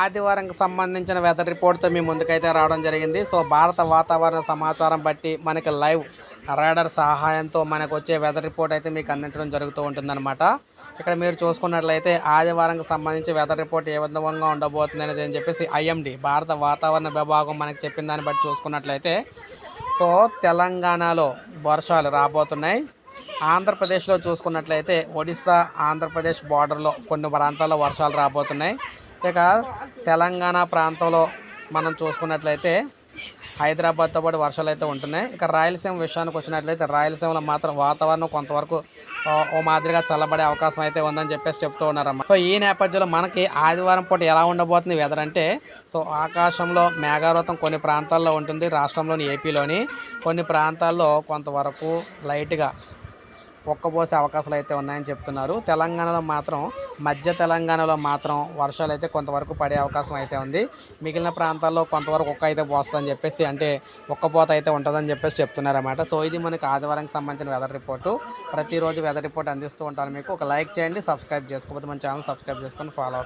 ఆదివారంకి సంబంధించిన వెదర్ రిపోర్ట్తో మీ ముందుకైతే రావడం జరిగింది. సో భారత వాతావరణ సమాచారం బట్టి మనకి లైవ్ రాడర్ సహాయంతో మనకు వచ్చే వెదర్ రిపోర్ట్ అయితే మీకు అందించడం జరుగుతూ ఉంటుందన్నమాట. ఇక్కడ మీరు చూసుకున్నట్లయితే ఆదివారంకి సంబంధించి వెదర్ రిపోర్ట్ ఏ విధంగా ఉండబోతుంది అనేది అని చెప్పేసి ఐఎండి భారత వాతావరణ విభాగం మనకు చెప్పిన దాన్ని బట్టి చూసుకున్నట్లయితే సో తెలంగాణలో వర్షాలు రాబోతున్నాయి. ఆంధ్రప్రదేశ్లో చూసుకున్నట్లయితే ఒడిస్సా ఆంధ్రప్రదేశ్ బార్డర్లో కొన్ని ప్రాంతాల్లో వర్షాలు రాబోతున్నాయి. ఇక తెలంగాణ ప్రాంతంలో మనం చూసుకున్నట్లయితే హైదరాబాద్తో పాటు వర్షాలు అయితే ఉంటున్నాయి. ఇక రాయలసీమ విషయానికి వచ్చినట్లయితే రాయలసీమలో మాత్రం వాతావరణం కొంతవరకు ఓ మాదిరిగా చల్లబడే అవకాశం అయితే ఉందని చెప్పేసి చెప్తూ ఉన్నారమ్మ. సో ఈ నేపథ్యంలో మనకి ఆదివారం పూట ఎలా ఉండబోతుంది వెదర్ అంటే సో ఆకాశంలో మేఘావృతం కొన్ని ప్రాంతాల్లో ఉంటుంది. రాష్ట్రంలోని ఏపీలోని కొన్ని ప్రాంతాల్లో కొంతవరకు లైట్గా ఒక్కబోసే అవకాశాలు అయితే ఉన్నాయని చెప్తున్నారు. తెలంగాణలో మాత్రం మధ్య తెలంగాణలో మాత్రం వర్షాలు అయితే కొంతవరకు పడే అవకాశం అయితే ఉంది. మిగిలిన ప్రాంతాల్లో కొంతవరకు ఒక్క అయితే పోస్తుందని చెప్పేసి అంటే ఒక్కపోత అయితే ఉంటుందని చెప్పేసి చెప్తున్నారన్నమాట. సో ఇది మనకి ఆదివారానికి సంబంధించిన వెదర్ రిపోర్టు ప్రతిరోజు వెదర్ రిపోర్ట్ అందిస్తూ ఉంటాను మీకు. ఒక లైక్ చేయండి సబ్స్క్రైబ్ చేసుకోకపోతే మన ఛానల్ సబ్స్క్రైబ్ చేసుకొని ఫాలో